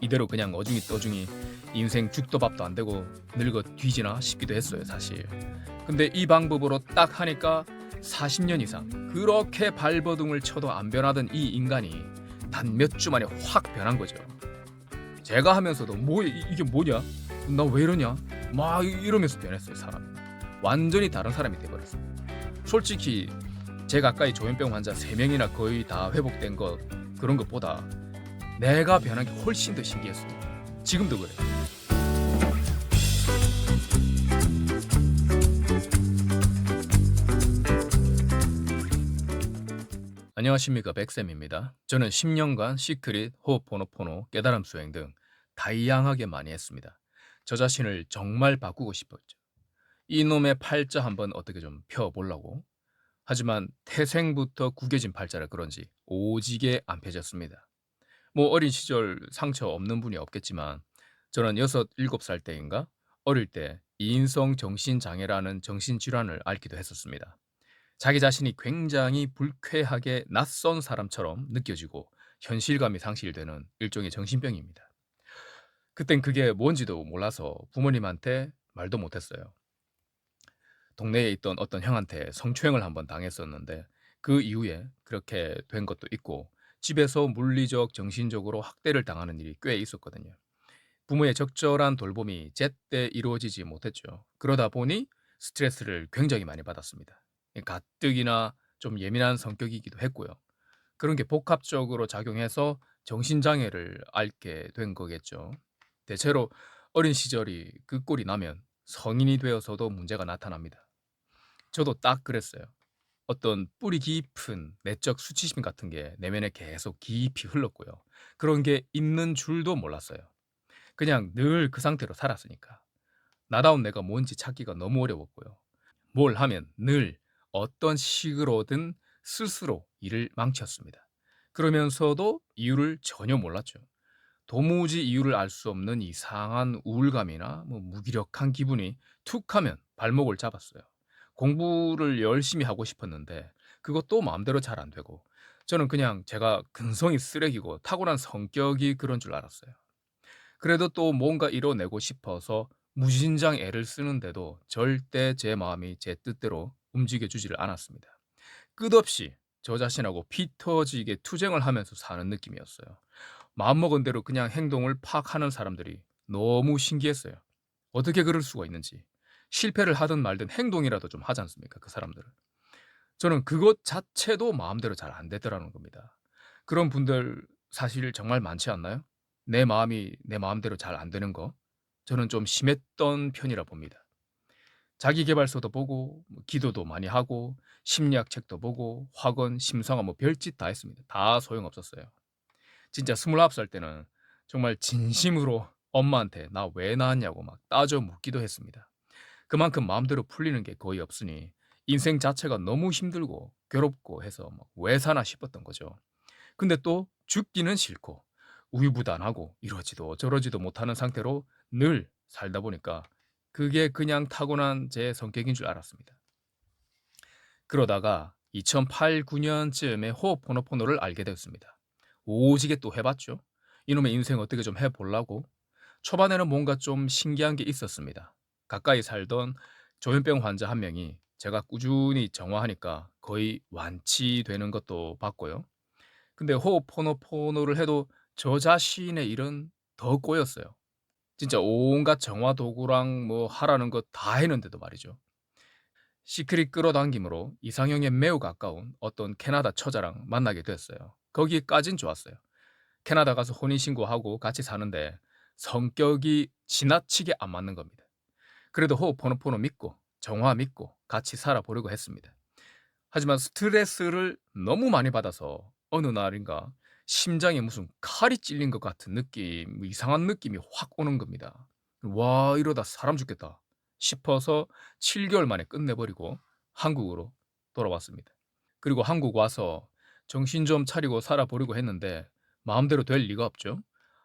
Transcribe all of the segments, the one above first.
이대로 그냥 어중이 떠중이 인생 죽도 밥도 안 되고 늙어 뒤지나 싶기도 했어요 사실. 근데 이 방법으로 딱 하니까 40년 이상 그렇게 발버둥을 쳐도 안 변하던 이 인간이 단 몇 주 만에 확 변한 거죠. 제가 하면서도 뭐 이- 이게 뭐냐? 나 왜 이러냐? 막 이러면서 변했어요 사람이 완전히 다른 사람이 돼버렸어요. 솔직히 제 가까이 조현병 환자 3명이나 거의 다 회복된 것 그런 것보다 내가 변한 게 훨씬 더 신기했어요 지금도 그래. 안녕하십니까 백쌤입니다. 저는 10년간 시크릿, 호흡포노포노, 깨달음 수행 등 다양하게 많이 했습니다. 저 자신을 정말 바꾸고 싶었죠. 이놈의 팔자 한번 어떻게 좀 펴보려고. 하지만 태생부터 구겨진 팔자라 그런지 오지게 안 펴졌습니다. 뭐 어린 시절 상처 없는 분이 없겠지만 저는 6, 7살 때인가 어릴 때 이인성 정신장애라는 정신질환을 앓기도 했었습니다. 자기 자신이 굉장히 불쾌하게 낯선 사람처럼 느껴지고 현실감이 상실되는 일종의 정신병입니다. 그땐 그게 뭔지도 몰라서 부모님한테 말도 못했어요. 동네에 있던 어떤 형한테 성추행을 한번 당했었는데 그 이후에 그렇게 된 것도 있고 집에서 물리적, 정신적으로 학대를 당하는 일이 꽤 있었거든요. 부모의 적절한 돌봄이 제때 이루어지지 못했죠. 그러다 보니 스트레스를 굉장히 많이 받았습니다. 가뜩이나 좀 예민한 성격이기도 했고요. 그런 게 복합적으로 작용해서 정신장애를 앓게 된 거겠죠. 대체로 어린 시절이 그 꼴이 나면 성인이 되어서도 문제가 나타납니다. 저도 딱 그랬어요. 어떤 뿌리 깊은 내적 수치심 같은 게 내면에 계속 깊이 흘렀고요. 그런 게 있는 줄도 몰랐어요. 그냥 늘 그 상태로 살았으니까. 나다운 내가 뭔지 찾기가 너무 어려웠고요. 뭘 하면 늘 어떤 식으로든 스스로 일을 망쳤습니다. 그러면서도 이유를 전혀 몰랐죠. 도무지 이유를 알 수 없는 이상한 우울감이나 뭐 무기력한 기분이 툭 하면 발목을 잡았어요. 공부를 열심히 하고 싶었는데 그것도 마음대로 잘 안 되고 저는 그냥 제가 근성이 쓰레기고 타고난 성격이 그런 줄 알았어요. 그래도 또 뭔가 이뤄내고 싶어서 무진장 애를 쓰는데도 절대 제 마음이 제 뜻대로 움직여주지를 않았습니다. 끝없이 저 자신하고 피 터지게 투쟁을 하면서 사는 느낌이었어요. 마음먹은 대로 그냥 행동을 팍 하는 사람들이 너무 신기했어요. 어떻게 그럴 수가 있는지. 실패를 하든 말든 행동이라도 좀 하지 않습니까? 그 사람들은. 저는 그것 자체도 마음대로 잘 안 되더라는 겁니다. 그런 분들 사실 정말 많지 않나요? 내 마음이 내 마음대로 잘 안 되는 거. 저는 좀 심했던 편이라 봅니다. 자기계발서도 보고 뭐 기도도 많이 하고 심리학 책도 보고 학원, 심상화 뭐 별짓 다 했습니다. 다 소용없었어요. 진짜 29살 때는 정말 진심으로 엄마한테 나 왜 낳았냐고 막 따져 묻기도 했습니다. 그만큼 마음대로 풀리는 게 거의 없으니 인생 자체가 너무 힘들고 괴롭고 해서 막 왜 사나 싶었던 거죠. 근데 또 죽기는 싫고 우유부단하고 이러지도 저러지도 못하는 상태로 늘 살다 보니까 그게 그냥 타고난 제 성격인 줄 알았습니다. 그러다가 2008, 9년쯤에 호흡포노포노를 알게 되었습니다. 오지게 또 해봤죠. 이놈의 인생 어떻게 좀 해보려고. 초반에는 뭔가 좀 신기한 게 있었습니다. 가까이 살던 조현병 환자 한 명이 제가 꾸준히 정화하니까 거의 완치되는 것도 봤고요. 근데 호흡포노포노를 해도 저 자신의 일은 더 꼬였어요. 진짜 온갖 정화 도구랑 뭐 하라는 거다 했는데도 말이죠. 시크릿 끌어당김으로 이상형에 매우 가까운 어떤 캐나다 처자랑 만나게 됐어요. 거기까진 좋았어요. 캐나다 가서 혼인신고하고 같이 사는데 성격이 지나치게 안 맞는 겁니다. 그래도 호흡포노포노 믿고 정화 믿고 같이 살아보려고 했습니다. 하지만 스트레스를 너무 많이 받아서 어느 날인가 심장에 무슨 칼이 찔린 것 같은 느낌, 뭐 이상한 느낌이 확 오는 겁니다. 와 이러다 사람 죽겠다 싶어서 7개월 만에 끝내버리고 한국으로 돌아왔습니다. 그리고 한국 와서 정신 좀 차리고 살아보려고 했는데 마음대로 될 리가 없죠.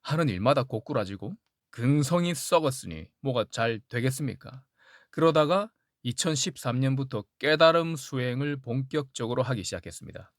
하는 일마다 고꾸라지고 근성이 썩었으니 뭐가 잘 되겠습니까? 그러다가 2013년부터 깨달음 수행을 본격적으로 하기 시작했습니다.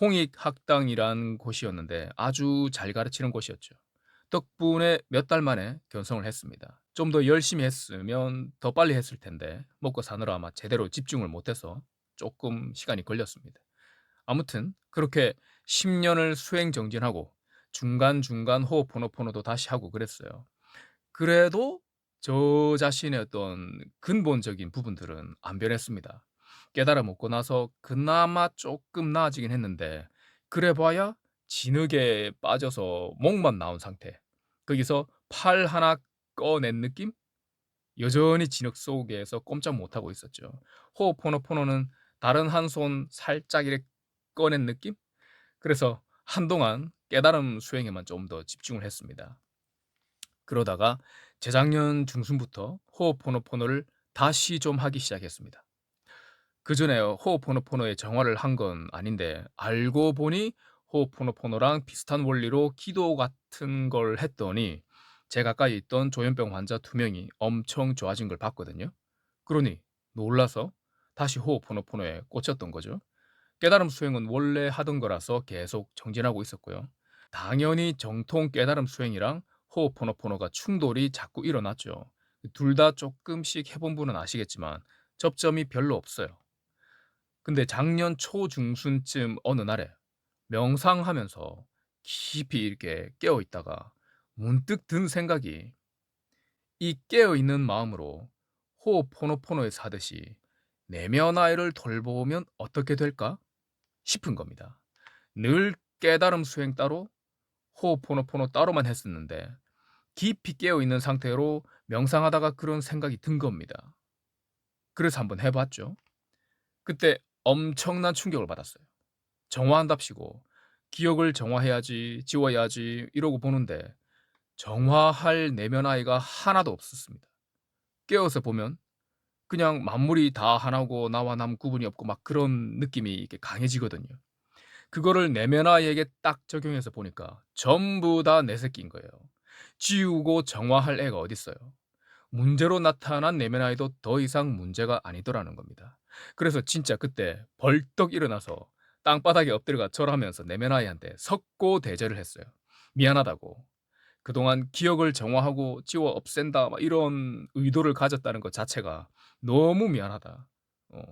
홍익 학당이란 곳이었는데 아주 잘 가르치는 곳이었죠. 덕분에 몇 달 만에 견성을 했습니다. 좀 더 열심히 했으면 더 빨리 했을 텐데 먹고 사느라 아마 제대로 집중을 못해서 조금 시간이 걸렸습니다. 아무튼 그렇게 10년을 수행 정진하고 중간중간 호흡포노포노도 다시 하고 그랬어요. 그래도 저 자신의 어떤 근본적인 부분들은 안 변했습니다. 깨달아 먹고 나서 그나마 조금 나아지긴 했는데 그래 봐야 진흙에 빠져서 목만 나온 상태. 거기서 팔 하나 꺼낸 느낌? 여전히 진흙 속에서 꼼짝 못하고 있었죠. 호흡포노포노는 다른 한 손 살짝 이렇게 꺼낸 느낌? 그래서 한동안 깨달음 수행에만 좀 더 집중을 했습니다. 그러다가 재작년 중순부터 호흡포노포노를 다시 좀 하기 시작했습니다. 그 전에 호흡포노포노의 정화를 한 건 아닌데 알고 보니 호흡포노포노랑 비슷한 원리로 기도 같은 걸 했더니 제 가까이 있던 조현병 환자 두 명이 엄청 좋아진 걸 봤거든요. 그러니 놀라서 다시 호흡포노포노에 꽂혔던 거죠. 깨달음 수행은 원래 하던 거라서 계속 정진하고 있었고요. 당연히 정통 깨달음 수행이랑 호흡포노포노가 충돌이 자꾸 일어났죠. 둘 다 조금씩 해본 분은 아시겠지만 접점이 별로 없어요. 근데 작년 초중순쯤 어느 날에 명상하면서 깊이 이렇게 깨어 있다가 문득 든 생각이 이 깨어 있는 마음으로 호흡포노포노에서 하듯이 내면 아이를 돌보면 어떻게 될까 싶은 겁니다. 늘 깨달음 수행 따로 호흡포노포노 따로만 했었는데 깊이 깨어 있는 상태로 명상하다가 그런 생각이 든 겁니다. 그래서 한번 해봤죠. 그때 엄청난 충격을 받았어요. 정화한답시고 기억을 정화해야지 지워야지 이러고 보는데 정화할 내면 아이가 하나도 없었습니다. 깨어서 보면 그냥 만물이 다 하나고 나와 남 구분이 없고 막 그런 느낌이 이렇게 강해지거든요. 그거를 내면 아이에게 딱 적용해서 보니까 전부 다 내 새끼인 거예요. 지우고 정화할 애가 어딨어요. 문제로 나타난 내면 아이도 더 이상 문제가 아니더라는 겁니다. 그래서 진짜 그때 벌떡 일어나서 땅바닥에 엎드려가 절하면서 내면 아이한테 석고 대제를 했어요. 미안하다고. 그동안 기억을 정화하고 지워 없앤다 막 이런 의도를 가졌다는 것 자체가 너무 미안하다. 어.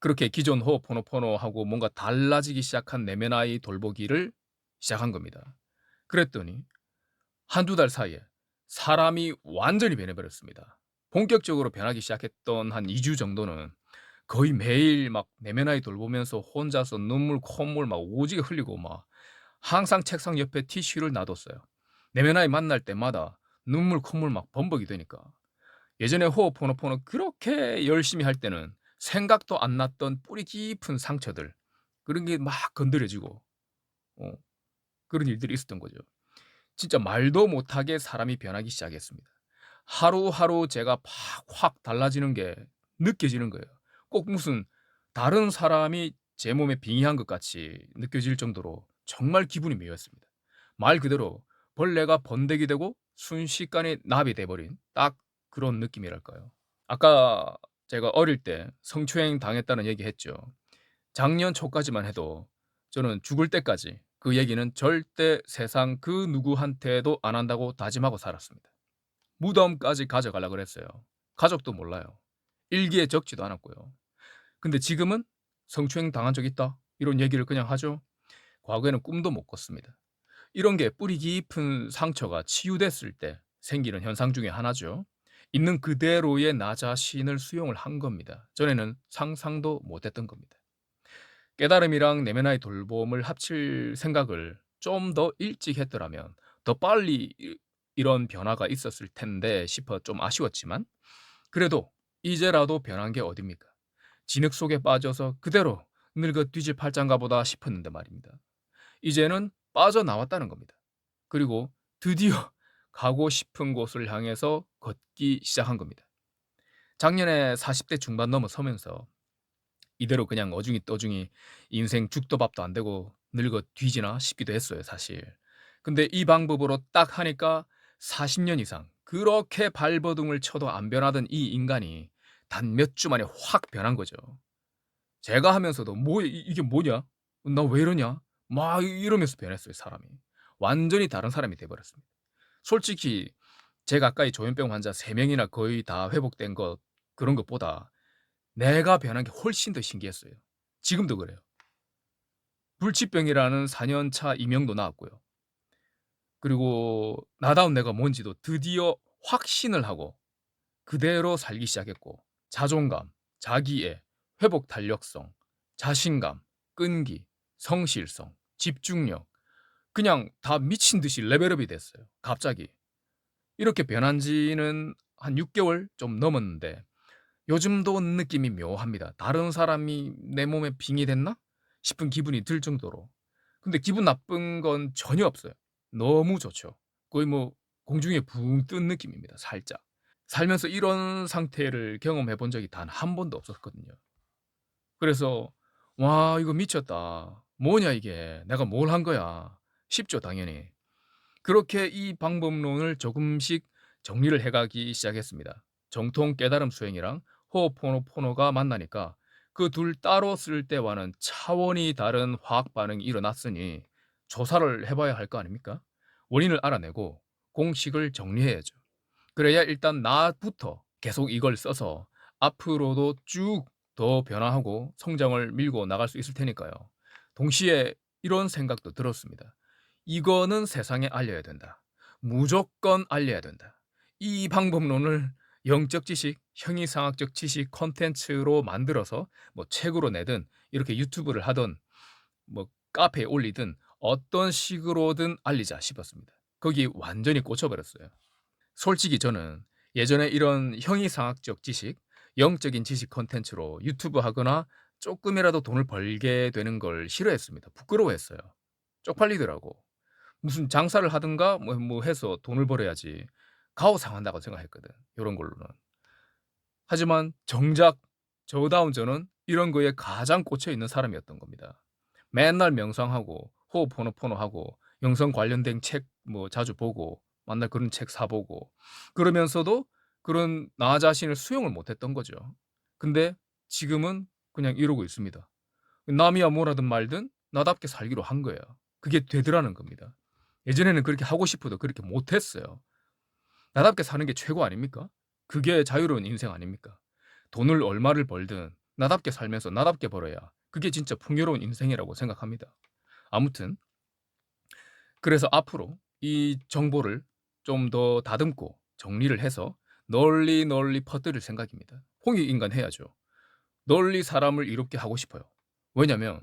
그렇게 기존 호포노포노하고 뭔가 달라지기 시작한 내면 아이 돌보기를 시작한 겁니다. 그랬더니 한두 달 사이에 사람이 완전히 변해버렸습니다. 본격적으로 변하기 시작했던 한 2주 정도는 거의 매일 막 내면 아이 돌보면서 혼자서 눈물, 콧물 막 오지게 흘리고 막 항상 책상 옆에 티슈를 놔뒀어요. 내면 아이 만날 때마다 눈물, 콧물 막 범벅이 되니까. 예전에 호흡 포노포노 그렇게 열심히 할 때는 생각도 안 났던 뿌리 깊은 상처들 그런 게 막 건드려지고 어, 그런 일들이 있었던 거죠. 진짜 말도 못하게 사람이 변하기 시작했습니다. 하루하루 제가 팍확 달라지는 게 느껴지는 거예요. 꼭 무슨 다른 사람이 제 몸에 빙의한 것 같이 느껴질 정도로 정말 기분이 묘했습니다. 말 그대로 벌레가 번데기 되고 순식간에 납이 돼버린 딱 그런 느낌이랄까요. 아까 제가 어릴 때 성추행 당했다는 얘기 했죠. 작년 초까지만 해도 저는 죽을 때까지 그 얘기는 절대 세상 그 누구한테도 안 한다고 다짐하고 살았습니다. 무덤까지 가져가려 그랬어요. 가족도 몰라요. 일기에 적지도 않았고요. 근데 지금은 성추행 당한 적 있다 이런 얘기를 그냥 하죠. 과거에는 꿈도 못 꿨습니다. 이런 게 뿌리 깊은 상처가 치유됐을 때 생기는 현상 중에 하나죠. 있는 그대로의 나 자신을 수용을 한 겁니다. 전에는 상상도 못했던 겁니다. 깨달음이랑 내면의 돌봄을 합칠 생각을 좀 더 일찍 했더라면 더 빨리 이런 변화가 있었을 텐데 싶어 좀 아쉬웠지만 그래도 이제라도 변한 게 어딥니까? 진흙 속에 빠져서 그대로 늙어 뒤질 팔짱가 보다 싶었는데 말입니다. 이제는 빠져나왔다는 겁니다. 그리고 드디어 가고 싶은 곳을 향해서 걷기 시작한 겁니다. 작년에 40대 중반 넘어서면서 이대로 그냥 어중이 떠중이 인생 죽도 밥도 안 되고 늙어 뒤지나 싶기도 했어요, 사실. 근데 이 방법으로 딱 하니까 40년 이상 그렇게 발버둥을 쳐도 안 변하던 이 인간이 단 몇 주 만에 확 변한 거죠. 제가 하면서도 뭐 이게 뭐냐? 나 왜 이러냐? 막 이러면서 변했어요, 사람이. 완전히 다른 사람이 돼 버렸습니다. 솔직히 제 가까이 조현병 환자 3명이나 거의 다 회복된 것 그런 것보다 내가 변한 게 훨씬 더 신기했어요. 지금도 그래요. 불치병이라는 4년 차 이명도 나왔고요. 그리고 나다운 내가 뭔지도 드디어 확신을 하고 그대로 살기 시작했고 자존감, 자기애, 회복 탄력성, 자신감, 끈기, 성실성, 집중력 그냥 다 미친 듯이 레벨업이 됐어요. 갑자기. 이렇게 변한 지는 한 6개월 좀 넘었는데 요즘도 느낌이 묘합니다. 다른 사람이 내 몸에 빙이 됐나? 싶은 기분이 들 정도로. 근데 기분 나쁜 건 전혀 없어요. 너무 좋죠. 거의 뭐 공중에 붕 뜬 느낌입니다. 살짝. 살면서 이런 상태를 경험해 본 적이 단 한 번도 없었거든요. 그래서 와 이거 미쳤다. 뭐냐 이게. 내가 뭘 한 거야. 쉽죠 당연히. 그렇게 이 방법론을 조금씩 정리를 해가기 시작했습니다. 정통 깨달음 수행이랑 호흡포노포노가 만나니까 그 둘 따로 쓸 때와는 차원이 다른 화학 반응이 일어났으니 조사를 해봐야 할 거 아닙니까? 원인을 알아내고 공식을 정리해야죠. 그래야 일단 나부터 계속 이걸 써서 앞으로도 쭉 더 변화하고 성장을 밀고 나갈 수 있을 테니까요. 동시에 이런 생각도 들었습니다. 이거는 세상에 알려야 된다. 무조건 알려야 된다. 이 방법론을 영적 지식, 형이상학적 지식 컨텐츠로 만들어서 뭐 책으로 내든 이렇게 유튜브를 하든 뭐 카페에 올리든 어떤 식으로든 알리자 싶었습니다. 거기 완전히 꽂혀버렸어요. 솔직히 저는 예전에 이런 형이상학적 지식, 영적인 지식 컨텐츠로 유튜브 하거나 조금이라도 돈을 벌게 되는 걸 싫어했습니다. 부끄러워했어요. 쪽팔리더라고. 무슨 장사를 하든가 뭐, 뭐 해서 돈을 벌어야지 가오상한다고 생각했거든. 이런 걸로는. 하지만 정작 저다운 저는 이런 거에 가장 꽂혀 있는 사람이었던 겁니다. 맨날 명상하고 호흡포노포노하고 영성 관련된 책 뭐 자주 보고 만날 그런 책 사보고 그러면서도 그런 나 자신을 수용을 못했던 거죠. 근데 지금은 그냥 이러고 있습니다. 남이야 뭐라든 말든 나답게 살기로 한 거예요. 그게 되더라는 겁니다. 예전에는 그렇게 하고 싶어도 그렇게 못했어요. 나답게 사는 게 최고 아닙니까? 그게 자유로운 인생 아닙니까? 돈을 얼마를 벌든 나답게 살면서 나답게 벌어야 그게 진짜 풍요로운 인생이라고 생각합니다. 아무튼 그래서 앞으로 이 정보를 좀 더 다듬고 정리를 해서 널리 널리 퍼뜨릴 생각입니다. 홍익인간 해야죠. 널리 사람을 이롭게 하고 싶어요. 왜냐면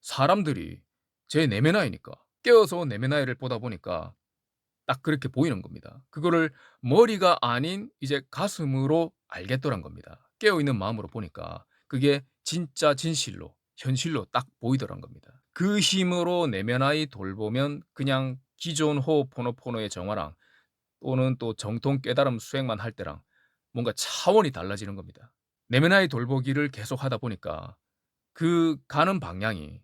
사람들이 제 내면 아이니까 깨어서 내면 아이를 보다 보니까 딱 그렇게 보이는 겁니다. 그거를 머리가 아닌 이제 가슴으로 알겠더란 겁니다. 깨어 있는 마음으로 보니까 그게 진짜 진실로 현실로 딱 보이더란 겁니다. 그 힘으로 내면 아이 돌보면 그냥 기존 호흡 포노포노의 정화랑 또는 또 정통 깨달음 수행만 할 때랑 뭔가 차원이 달라지는 겁니다. 내면 아이 돌보기를 계속 하다 보니까 그 가는 방향이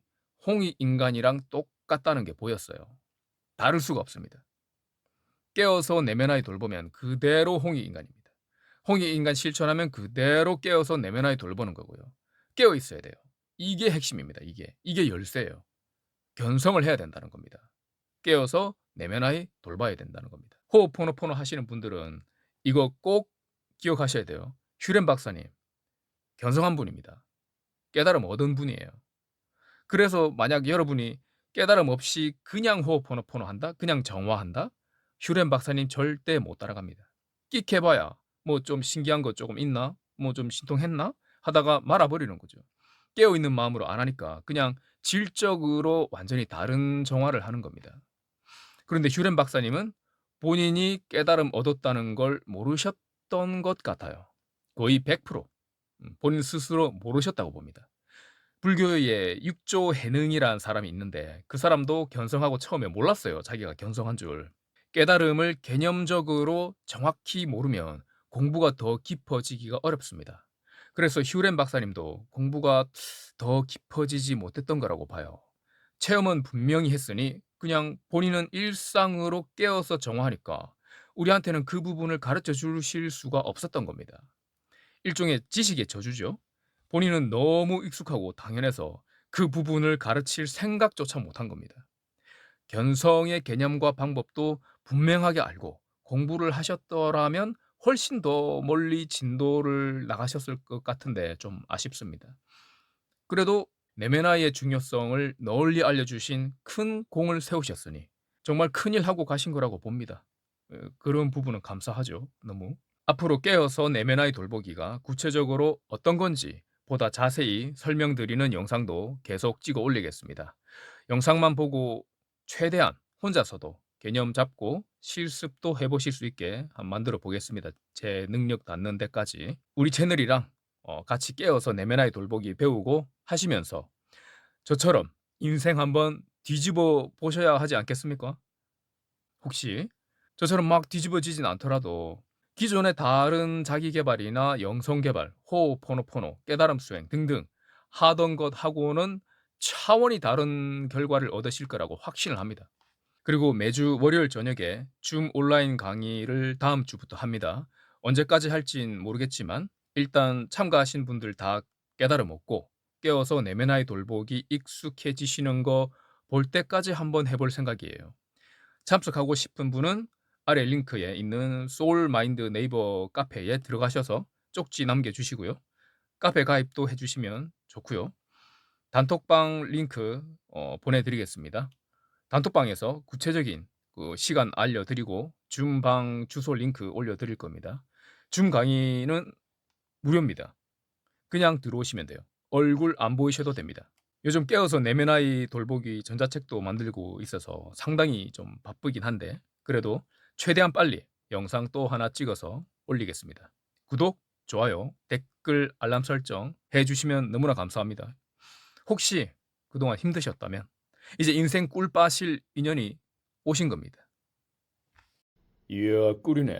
홍익 인간이랑 똑 같다는 게 보였어요. 다를 수가 없습니다. 깨어서 내면 아이 돌보면 그대로 홍익 인간입니다. 홍익 인간 실천하면 그대로 깨어서 내면 아이 돌보는 거고요. 깨어 있어야 돼요. 이게 핵심입니다. 이게 이게 열쇠예요. 견성을 해야 된다는 겁니다. 깨어서 내면 아이 돌봐야 된다는 겁니다. 호흡포노포노 하시는 분들은 이거 꼭 기억하셔야 돼요. 휴렌 박사님 견성한 분입니다. 깨달음 얻은 분이에요. 그래서 만약 여러분이 깨달음 없이 그냥 호흡포노포노 한다? 그냥 정화한다? 휴렌 박사님 절대 못 따라갑니다. 끽해봐야 뭐 좀 신기한 거 조금 있나? 뭐 좀 신통했나? 하다가 말아버리는 거죠. 깨어있는 마음으로 안 하니까 그냥 질적으로 완전히 다른 정화를 하는 겁니다. 그런데 휴렌 박사님은 본인이 깨달음 얻었다는 걸 모르셨던 것 같아요. 거의 100% 음, 본인 스스로 모르셨다고 봅니다. 불교에 육조 해능이라는 사람이 있는데 그 사람도 견성하고 처음에 몰랐어요. 자기가 견성한 줄. 깨달음을 개념적으로 정확히 모르면 공부가 더 깊어지기가 어렵습니다. 그래서 휴렌 박사님도 공부가 더 깊어지지 못했던 거라고 봐요. 체험은 분명히 했으니 그냥 본인은 일상으로 깨어서 정화하니까 우리한테는 그 부분을 가르쳐 주실 수가 없었던 겁니다. 일종의 지식의 저주죠. 본인은 너무 익숙하고 당연해서 그 부분을 가르칠 생각조차 못한 겁니다. 견성의 개념과 방법도 분명하게 알고 공부를 하셨더라면 훨씬 더 멀리 진도를 나가셨을 것 같은데 좀 아쉽습니다. 그래도 네메나이의 중요성을 널리 알려주신 큰 공을 세우셨으니 정말 큰일 하고 가신 거라고 봅니다. 어, 그런 부분은 감사하죠. 너무. 앞으로 깨어서 네메나이 돌보기가 구체적으로 어떤 건지 보다 자세히 설명드리는 영상도 계속 찍어 올리겠습니다. 영상만 보고 최대한 혼자서도 개념 잡고 실습도 해보실 수 있게 한번 만들어 보겠습니다. 제 능력 닿는 데까지. 우리 채널이랑 어, 같이 깨어서 네메나이 돌보기 배우고 하시면서 저처럼 인생 한번 뒤집어 보셔야 하지 않겠습니까? 혹시 저처럼 막 뒤집어지진 않더라도 기존의 다른 자기 개발이나 영성 개발, 호흡포노포노, 깨달음 수행 등등 하던 것하고는 차원이 다른 결과를 얻으실 거라고 확신을 합니다. 그리고 매주 월요일 저녁에 줌 온라인 강의를 다음 주부터 합니다. 언제까지 할진 모르겠지만 일단 참가하신 분들 다 깨달음 얻고 깨어서 내면화의 돌보기 익숙해지시는 거 볼 때까지 한번 해볼 생각이에요. 참석하고 싶은 분은 아래 링크에 있는 소울 마인드 네이버 카페에 들어가셔서 쪽지 남겨주시고요. 카페 가입도 해주시면 좋고요. 단톡방 링크 어, 보내드리겠습니다. 단톡방에서 구체적인 그 시간 알려드리고 줌방 주소 링크 올려드릴 겁니다. 줌 강의는 무료입니다. 그냥 들어오시면 돼요. 얼굴 안 보이셔도 됩니다. 요즘 깨어서 내면 아이 돌보기 전자책도 만들고 있어서 상당히 좀 바쁘긴 한데 그래도 최대한 빨리 영상 또 하나 찍어서 올리겠습니다. 구독, 좋아요, 댓글, 알람 설정 해주시면 너무나 감사합니다. 혹시 그동안 힘드셨다면 이제 인생 꿀 빠실 인연이 오신 겁니다. 이야 꿀이네.